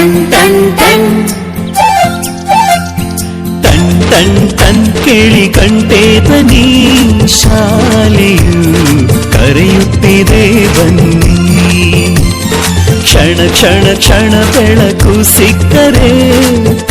Ton ಟನ್ ಟನ್ ಟನ್ ಟನ್ ಟನ್ ಕೇಳಿ ಕಂಟೆ ದನಿ ಶಾಲೆಯು ಕರೆಯುತ್ತಿದೆ ಬನ್ನಿ. ಕ್ಷಣ ಕ್ಷಣ ಕ್ಷಣ ಬೆಳಕು ಸಿಕ್ಕರೆ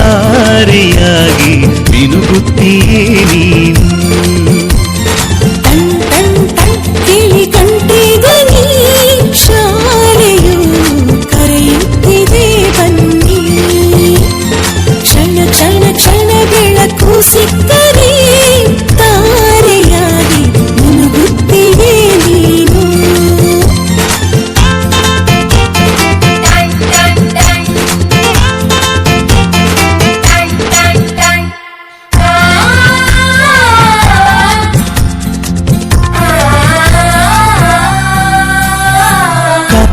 ತಾರೆಯಾಗಿ ಮಿನುಗುತ್ತೀಯೇ ನೀನು.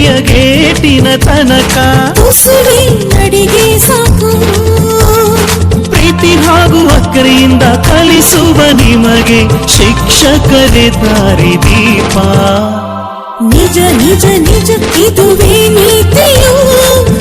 ಶಾಲೆಯ ಗೇಟಿನ ತನಕ. ಉಸಿರಿ ನಡಿಗೆ ಸಾಕು. ಪ್ರೀತಿ ಹಾಗೂ ಅಕ್ಕರೆಯಿಂದ ಕಲಿಸುವ ನಿಮಗೆ ಶಿಕ್ಷಕರೇ ದಾರಿ ದೀಪ. ನಿಜ ನಿಜ ನಿಜ ಇದುವೇ ನೀತಿಯು.